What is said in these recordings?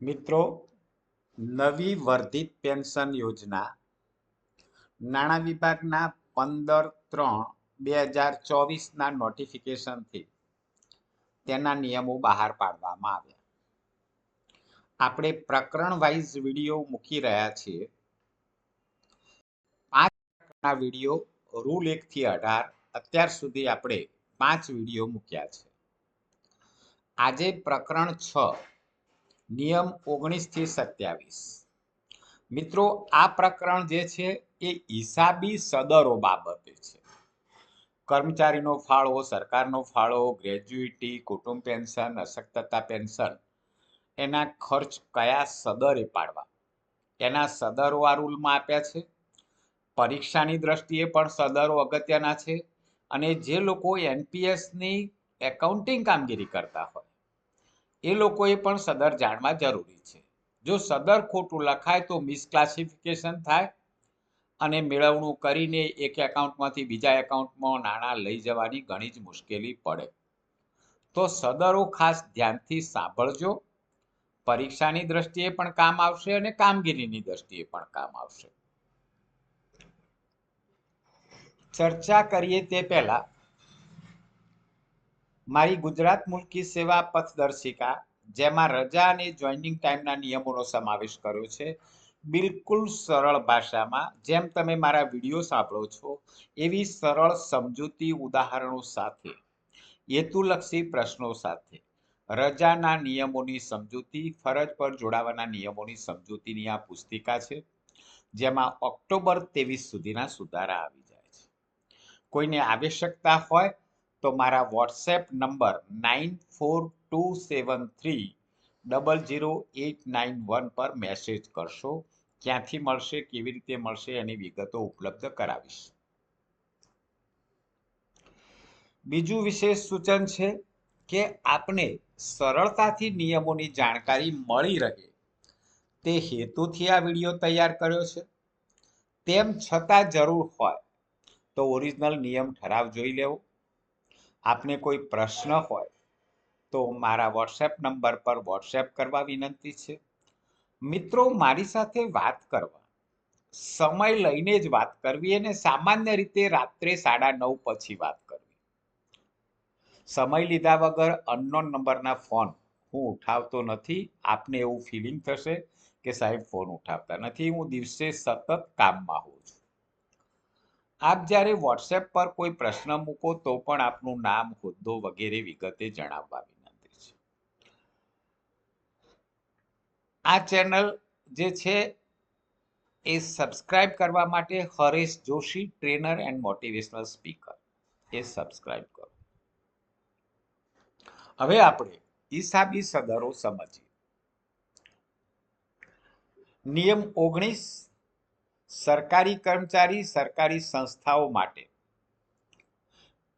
મિત્રો નવી વર્ધિત પેન્શન યોજના. નાણાં વિભાગના પંદર ત્રણ બે હજાર ચોવીસના નોટિફિકેશનથી તેના નિયમો બહાર પાડવામાં આવ્યા. આપણે પ્રકરણ વાઇઝ વીડિયો મૂકી રહ્યા છીએ. પાંચ પ્રકરણના વીડિયો, રૂલ એકથી અઢાર. અત્યાર સુધી આપણે પાંચ વીડિયો મૂક્યા છે. આજે પ્રકરણ છ. નિયમ ઓગણીસથી સત્યાવીસ. મિત્રો, આ પ્રકરણ જે છે, એ હિસાબી સદરો બાબતે છે. કર્મચારીનો ફાળો, સરકારનો ફાળો ગ્રેજ્યુઇટી કુટુંબ પેન્શન, અશક્તતા પેન્શન, એના ખર્ચ કયા સદરે પાડવા? એના સદરો આ રૂલમાં આપ્યા છે. પરીક્ષાની દ્રષ્ટિએ પણ સદરો અગત્યના છે અને જે લોકો એનપીએસની એકાઉન્ટિંગ કામગીરી કરતા હોય એ લોકોએ પણ સદર જાણવા જરૂરી છે. જો સદર ખોટું લખાય તો મિસક્લાસિફિકેશન થાય અને મેળવણું કરીને એક એકાઉન્ટમાંથી બીજા એકાઉન્ટમાં નાણાં લઈ જવાની ઘણી જ મુશ્કેલી પડે. તો સદરો ખાસ ધ્યાનથી સાંભળજો. પરીક્ષાની દ્રષ્ટિએ પણ કામ આવશે અને કામગીરીની દ્રષ્ટિએ પણ કામ આવશે. ચર્ચા કરીએ તે પહેલા મારી ગુજરાત મુલકી સેવા પથદર્શિકા, જેમાં રજા અને જોઈનિંગ ટાઈમના નિયમોનો સમાવેશ કર્યો છે, બિલકુલ સરળ ભાષામાં, જેમ તમે મારા વીડિયો સાંભળો છો, એવી સરળ સમજૂતી ઉદાહરણો સાથે, હેતુલક્ષી પ્રશ્નો સાથે, રજાના નિયમોની સમજૂતી, ફરજ પર જોડાવાના નિયમોની સમજૂતીની આ પુસ્તિકા છે, જેમાં ઓક્ટોબર ત્રેવીસ સુધીના સુધારા આવી જાય છે. કોઈને આવશ્યકતા હોય તો મારા WhatsApp number nine four two seven three double zero eight nine one પર મેસેજ કરશો. ક્યાંથી મળશે, કેવી રીતે મળશે એની વિગતો ઉપલબ્ધ કરાવીશ. બીજું વિશેષ સૂચન છે કે આપને સરળતાથી નિયમોની જાણકારી મળી રહે. તે હેતુથી આ વીડિયો તૈયાર કર્યો છે. તેમ છતાં જરૂર હોય તો ઓરિજિનલ નિયમ ઠરાવ જોઈ લેવો. આપને કોઈ પ્રશ્ન હોય, તો મારા વોટ્સએપ નંબર પર વોટ્સએપ કરવા વિનંતી છે. મિત્રો, મારી સાથે વાત કરવા. સમય લઈને જ વાત કરવી અને સામાન્ય રીતે રાત્રે સાડા નવ પછી વાત કરવી. સમય લીધા વગર અનનોન નંબરના ફોન હું ઉઠાવતો નથી. આપને એવું ફિલિંગ થશે કે સાહેબ, ફોન ઉઠાવતા નથી. હું દિવસે સતત કામમાં હોઉં છું. આપ જ્યારે વોટ્સએપ પર કોઈ પ્રશ્ન મૂકો તો પણ આપનું નામ, હોદ્દો વગેરે વિગતે જણાવવા વિનંતી છે. આ ચેનલ જે છે એ સબસ્ક્રાઇબ કરવા માટે Haresh Joshi, trainer and motivational speaker. A subscribe કરો. હવે આપણે હિસાબી સદરો સમજીએ. નિયમ ઓગણીસ સરકારી કર્મચારી, સરકારી સંસ્થાઓ માટે.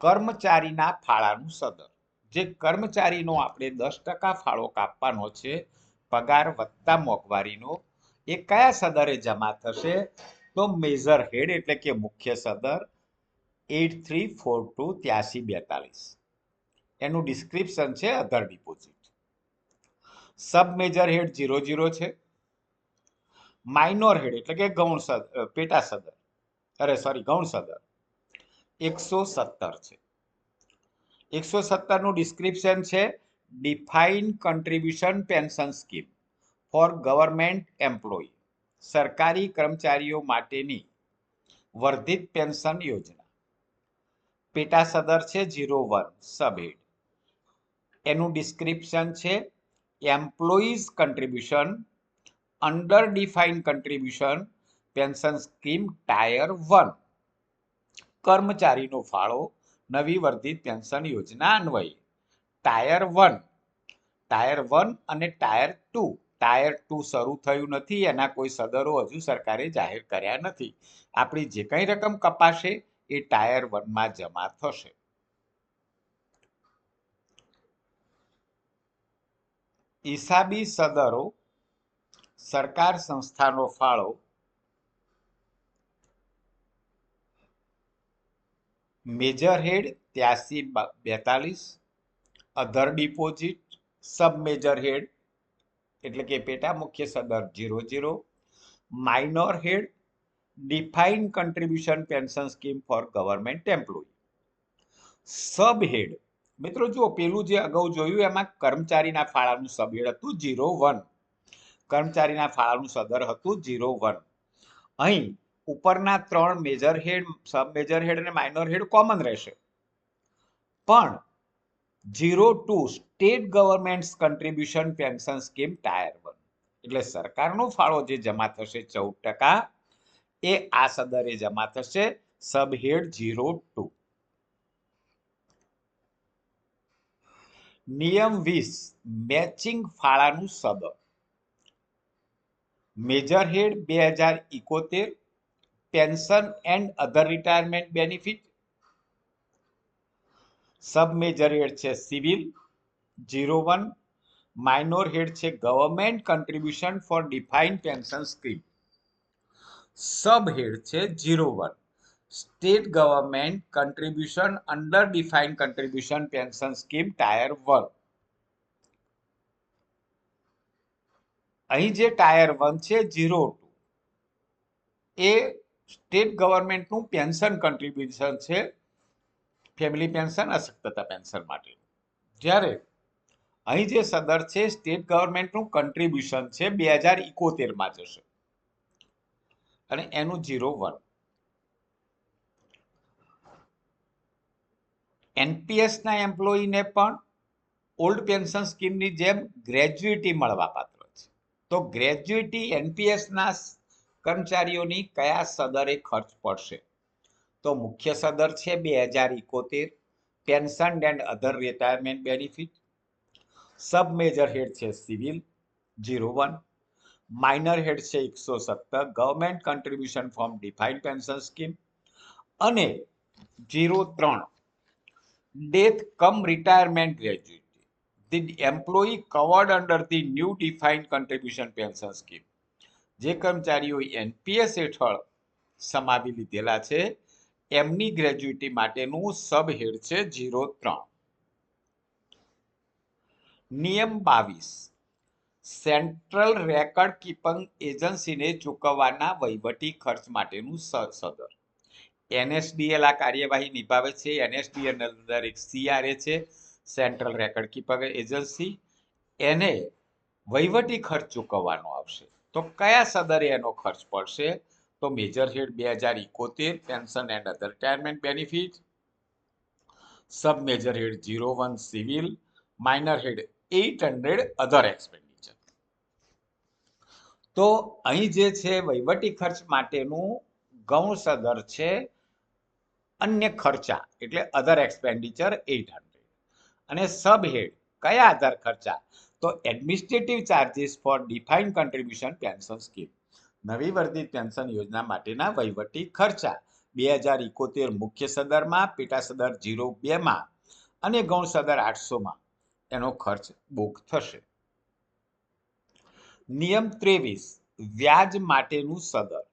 કર્મચારીના ફાળાનું સદર. જે કર્મચારીનો આપણે દસ ટકા ફાળો કાપવાનો છે, પગાર વત્તા મોંઘવારીનો, એ કયા સદરે જમા થશે? તો મેજર હેડ એટલે કે મુખ્ય સદર, એટ થ્રી ફોર ટુ ત્યાસી બેતાલીસ. એનું ડિસ્ક્રિપ્શન છે other deposit. Sub major head zero zero છે. માઇનોર હેડ એટલે કે ગૌણ સદર પેટા સદર અરે સોરી ગૌણ સદર એકસો સત્તર છે. એકસો સત્તરનું ડિસ્ક્રિપ્શન છે define contribution pension scheme for government employ સરકારી કર્મચારીઓ માટેની વર્ધિત પેન્શન યોજના. પેટા સદર છે જીરો વન સબહેડ એનું ડિસ્ક્રિપ્શન છે employees contribution under define contribution pension scheme tier one કર્મચારીનો ફાળો નવી વર્ધિત પેન્શન યોજના અન્વયે. ટાયર વન ટાયર વન અને ટાયર ટુ ટાયર ટુ શરૂ થયું નથી, એના કોઈ સદરો હજુ સરકારે જાહેર કર્યા નથી. આપણી જે કંઈ રકમ કપાશે એ ટાયર વનમાં જમા થશે. ઈસાબી સદરો સરકાર સંસ્થાનો ફાળો મેજર હેડ ત્યાસી બેતાલીસ અધર ડિપોઝિટ સબ મેજર હેડ એટલે કે પેટા મુખ્ય સદર zero zero minor head define contribution pension scheme for government employ sub head મિત્રો, જુઓ, પેલું જે અગાઉ જોયું, એમાં કર્મચારીના ફાળાનું સબ હેડ હતું ઝીરો વન કર્મચારીના ફાળાનું સદર હતું ઝીરો વન અહીં ઉપરના ત્રણ મેજર હેડ સબ મેજર હેડ અને માઇનોર હેડ કોમન રહેશે. પણ zero two state government contribution pension scheme tier one એટલે સરકારનો ફાળો જે જમા થશે ચૌદ ટકા, એ આ સદરે જમા થશે સબ હેડ ઝીરો ટુ નિયમ વીસ મેચિંગ ફાળાનું સદર. મેજર હેડ બે હજાર ઇકોતેર pension and other retirement benefit sub major head છે civil zero one minor head છે government contribution for define pension scheme sub head છે zero one state government contribution under define contribution pension scheme tier one અહીં જે tier one છે zero two એ state ગવર્મેન્ટનું pension contribution છે family pension અશક્તતા pension માટે. જ્યારે અહીં જે સદર છે, સ્ટેટ ગવર્મેન્ટનું કન્ટ્રીબ્યુશન છે બે હજાર ઇકોતેરમાં જશે. અને એનું ઝીરો વન એનપીએસના એમ્પ્લોયીને પણ ઓલ્ડ પેન્શન સ્કીમની જેમ ગ્રેજ્યુટી મળવા પાત્ર. તો ગ્રેજ્યુટી એનપીએસના કર્મચારીઓની કયા સદરે ખર્ચ પડશે તો મુખ્ય સદર છે બે હજાર ઇકોતેર pension and other retirement benefit sub major head છે civil zero one minor head છે એકસો સત્તર government contribution form define pension scheme અને ઝીરો ત્રણ death cum retirement gratuity. The employee covered under the new defined contribution pension scheme. જે કર્મચારીઓ NPS હેઠળ સમાવી લીધેલા છે, એમની ગ્રેજ્યુટી માટેનું સબ હેડ છે ઝીરો ત્રણ. નિયમ બાવીસ. સેન્ટ્રલ રેકર્ડ કીપિંગ એજન્સીને ચૂકવવાના વહીવટી ખર્ચ માટેનું સદર. એનએસડીએલ આ કાર્યવાહી નિભાવે છે. એનએસડીએલ અંદર એક સીઆરએ છે. સેન્ટ્રલ રેકર્ડ કીપર એજન્સી એને વહીવટી ખર્ચ ચૂકવવાનો આવશે. તો કયા સદરે એનો ખર્ચ પડશે? તો મેજર હેડ બે હજાર ઇકોતેર pension and other retirement benefit sub major head zero one civil minor head eight hundred other expenditure તો અહીં જે છે વહીવટી ખર્ચ માટેનું ગૌણ સદર છે અન્ય ખર્ચા, એટલે અધર એક્સપેન્ડિચર એઇટ હંડ્રેડ અને સબ હેડ કયા આધાર ખર્ચા? તો administrative charges for define contribution pension scheme નવી વર્ધિત પેન્શન યોજના માટેના વહીવટી ખર્ચા. બે હજાર ઇકોતેર મુખ્ય સદરમાં, પેટા સદર જીરો બેમાં અને ગૌણ સદર આઠસોમાં એનો ખર્ચ બુક થશે. નિયમ ત્રેવીસ, વ્યાજ માટેનું સદર.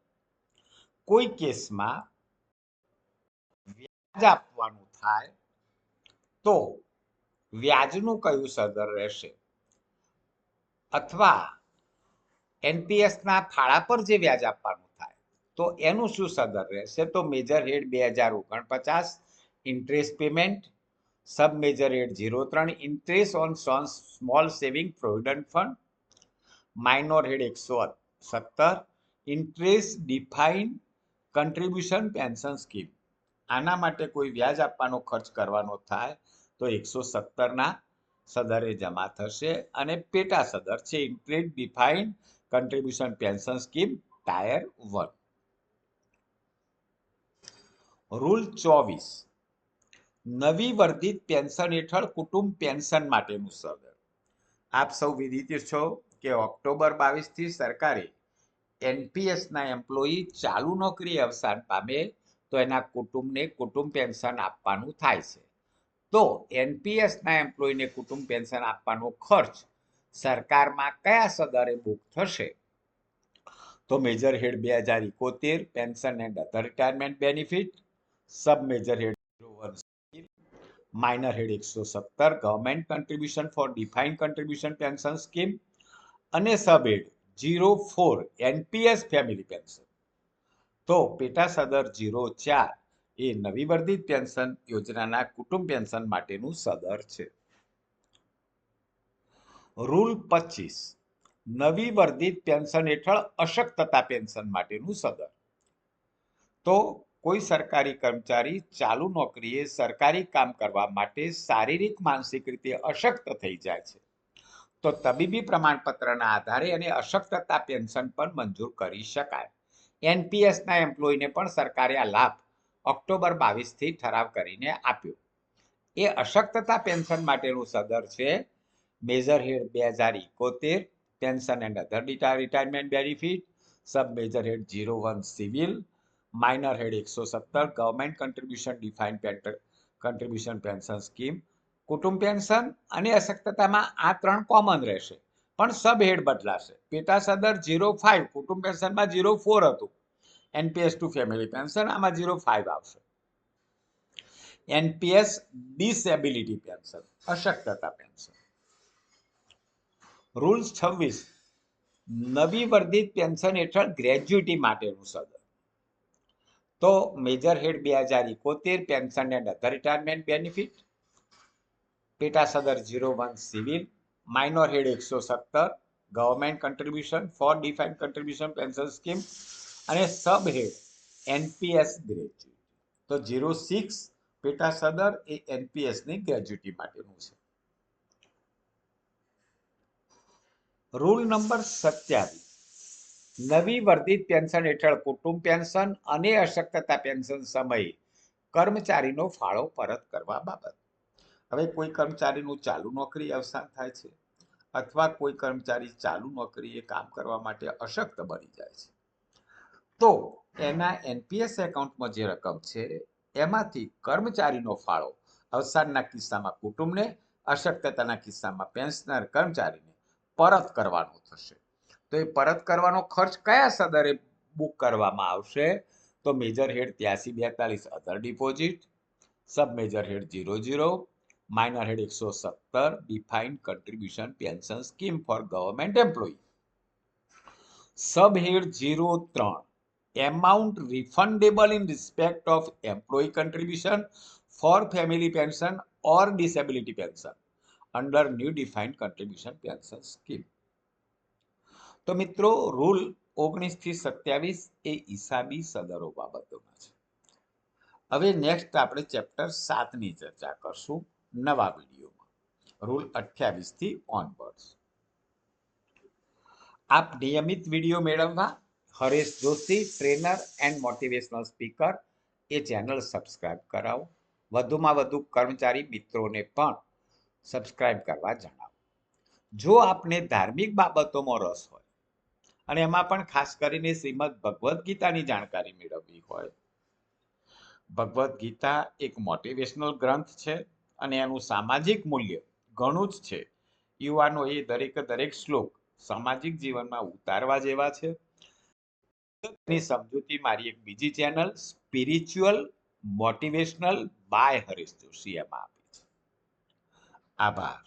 કોઈ કેસમાં વ્યાજ આપવાનું થાય તો વ્યાજનું કયું સદર રહેશે? અથવા એનપીએસના ફાળા પર જે વ્યાજ આપવાનું થાય, તો એનું શું સદર રહેશે? તો મેજર હેડ બે હજાર ઓગણપચાસ interest payment sub major head zero ત્રણ interest on soan small saving provident fund minor head એકસો સત્તર interest define contribution pension scheme આના માટે કોઈ વ્યાજ આપવાનો ખર્ચ કરવાનો થાય તો એકસો સત્તરના સદરે જમા થશે અને પેટા સદર છે. Include defined contribution pension scheme tier one rule ચોવીસ. નવી વર્ધિત પેન્શન હેઠળ કુટુંબ પેન્શન માટેનું સદર. આપ સૌ વિદિત છો કે ઓક્ટોબર બાવીસથી સરકારે એનપીએસના એમ્પ્લોયી ચાલુ નોકરી અવસાન પામે તો એના કુટુંબને કુટુંબ પેન્શન આપવાનું થાય છે. તો એનપીએસના એમ્પ્લોયીને કુટુંબ પેન્શન આપવાનો ખર્ચ સરકારમાં કયા સદરે બુક થશે? તો મેજર હેડ બે હજાર ઇકોતેર pension and other retirement benefit sub major head minor head એકસો સત્તર government contribution for define contribution pension scheme અને subhead zero four NPS family pension તો પેટા સદર જીરો ચાર એ નવી વર્ધિત પેન્શન યોજનાના કુટુંબ પેન્શન માટેનું સદર છે. રૂલ પચીસ. નવી વર્ધિત પેન્શન હેઠળ અશક્તતા પેન્શન માટેનું સદર. તો કોઈ સરકારી કર્મચારી ચાલુ નોકરીએ સરકારી કામ કરવા માટે શારીરિક, માનસિક રીતે અશક્ત થઈ જાય છે. તો તબીબી પ્રમાણપત્રના આધારે અને અશક્તતા પેન્શન પણ મંજૂર કરી શકાય. એનપીએસના એમ્પ્લોયને પણ સરકારે આ લાભ ઓક્ટોબર બાવીસથી ઠરાવ કરીને આપ્યો. એ અશક્તતા પેન્શન માટેનું સદર છે. મેજર હેડ બે હજાર ઇકોતેર pension and other retirement benefit, sub major head zero one civil, minor head એકસો સત્તર, government contribution define contribution pension scheme, કુટુંબ પેન્શન અને અશક્તતામાં આ ત્રણ કોમન રહેશે. પણ સબ હેડ બદલાશે. પેટા સદર જીરો ફાઇવ, કુટુંબ પેન્શનમાં જીરો ફોર હતું. એનપીએસ ટુ ફેમિલી પેન્શન, આમાં ઝીરો ફાઇવ આવશે. એનપીએસ ડિસેબિલિટી પેન્શન, અશક્તતા પેન્શન. રૂલ્સ છવ્વીસ નવી વર્ધિત પેન્શન હેઠળ ગ્રેજ્યુટી માટેનું સદર તો મેજર હેડ બે હજાર ઇકોતેર pension and other retirement benefit પેટા સદર zero one civil minor head એકસો સત્તર government contribution for define contribution pension scheme અને સબ હેડ એનપીએસ ગ્રેજ્યુટી તો જીરો સિક્સ પેટા સદર એ એનપીએસની ગ્રેજ્યુટી માટેનું છે. રૂલ નંબર સત્યાવીસ. નવી વર્ધિત પેન્શન હેઠળ કુટુંબ પેન્શન અને અશક્તતા પેન્શન સમયે કર્મચારીનો ફાળો પરત કરવા બાબત. હવે કોઈ કર્મચારીનું ચાલુ નોકરી અવસાન થાય છે, અથવા કોઈ કર્મચારી ચાલુ નોકરીએ કામ કરવા માટે અશક્ત બની જાય છે. તો એના એનપીએસ એકાઉન્ટમાં જે રકમ છે, એમાંથી કર્મચારીનો ફાળો અવસાનના કિસ્સામાં કુટુંબને, અશક્તતાના કિસ્સામાં પેન્શનર કર્મચારીને પરત કરવાનો થશે. તો એ પરત કરવાનો ખર્ચ કયા સદરે બુક કરવામાં આવશે? તો મેજર હેડ ત્યાસી બેતાલીસ, other deposit, sub major head zero zero, minor head એકસો સત્તર, defined contribution pension scheme for government employ. Sub head zero ત્રણ. amount refundable in respect of employee contribution for family pension or disability pension under new defined contribution pension scheme તો મિત્રો rule ઓગણીસ થી સત્યાવીસ એ હિસાબી સદરો બાબતોના છે હવે નેક્સ્ટ આપણે ચેપ્ટર સાતની ચર્ચા કરશું નવા વિડીયોમાં રૂલ અઠ્યાવીસ થી ઓનવર્ડ્સ આપ નિયમિત વિડીયો મેળવવા Haresh Joshi trainer and motivational speaker A channel subscribe કરાવો. વધુમાં વધુ કર્મચારી મિત્રોને પણ સબસ્ક્રાઇબ કરવા જણાવો. જો આપને ધાર્મિક બાબતોમાં રસ હોય અને એમાં પણ ખાસ કરીને શ્રીમદ ભગવદ્ ગીતાની જાણકારી મેળવવી હોય, ભગવદ્ ગીતા એક મોટિવેશનલ ગ્રંથ છે અને એનું સામાજિક મૂલ્ય ઘણું જ છે. યુવાનો એ દરેક દરેક શ્લોક સામાજિક જીવનમાં ઉતારવા જેવા છે. ની સમજૂતી મારી એક બીજી channel spiritual motivational by Harish Joshi, એમાં આપી છે. આભાર.